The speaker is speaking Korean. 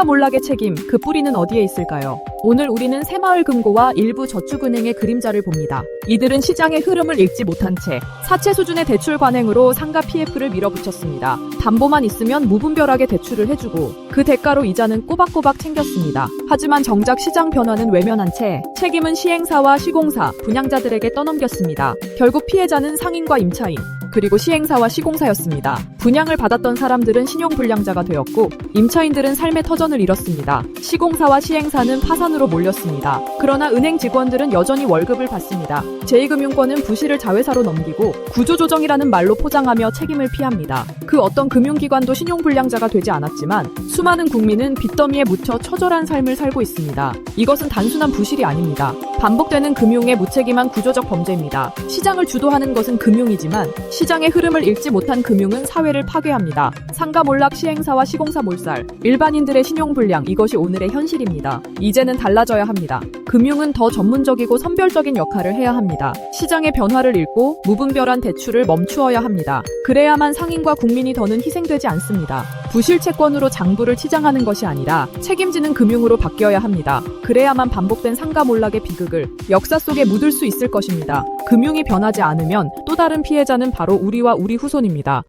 상가 몰락의 책임, 그 뿌리는 어디에 있을까요? 오늘 우리는 새마을금고와 일부 저축은행의 그림자를 봅니다. 이들은 시장의 흐름을 읽지 못한 채 사채 수준의 대출 관행으로 상가 PF를 밀어붙였습니다. 담보만 있으면 무분별하게 대출을 해주고 그 대가로 이자는 꼬박꼬박 챙겼습니다. 하지만 정작 시장 변화는 외면한 채 책임은 시행사와 시공사, 분양자들에게 떠넘겼습니다. 결국 피해자는 상인과 임차인, 그리고 시행사와 시공사였습니다. 분양을 받았던 사람들은 신용불량자가 되었고 임차인들은 삶의 터전을 잃었습니다. 시공사와 시행사는 파산으로 몰렸습니다. 그러나 은행 직원들은 여전히 월급을 받습니다. 제2금융권은 부실을 자회사로 넘기고 구조조정이라는 말로 포장하며 책임을 피합니다. 그 어떤 금융기관도 신용불량자가 되지 않았지만 수많은 국민은 빚더미에 묻혀 처절한 삶을 살고 있습니다. 이것은 단순한 부실이 아닙니다. 반복되는 금융의 무책임한 구조적 범죄입니다. 시장을 주도하는 것은 금융이지만 시장의 흐름을 읽지 못한 금융은 사회를 파괴합니다. 상가 몰락 시행사와 시공사 몰살, 일반인들의 신용 불량 이것이 오늘의 현실입니다. 이제는 달라져야 합니다. 금융은 더 전문적이고 선별적인 역할을 해야 합니다. 시장의 변화를 읽고 무분별한 대출을 멈추어야 합니다. 그래야만 상인과 국민이 더는 희생되지 않습니다. 부실 채권으로 장부를 치장하는 것이 아니라 책임지는 금융으로 바뀌어야 합니다. 그래야만 반복된 상가 몰락의 비극을 역사 속에 묻을 수 있을 것입니다. 금융이 변하지 않으면 또 다른 피해자는 바로 우리와 우리 후손입니다.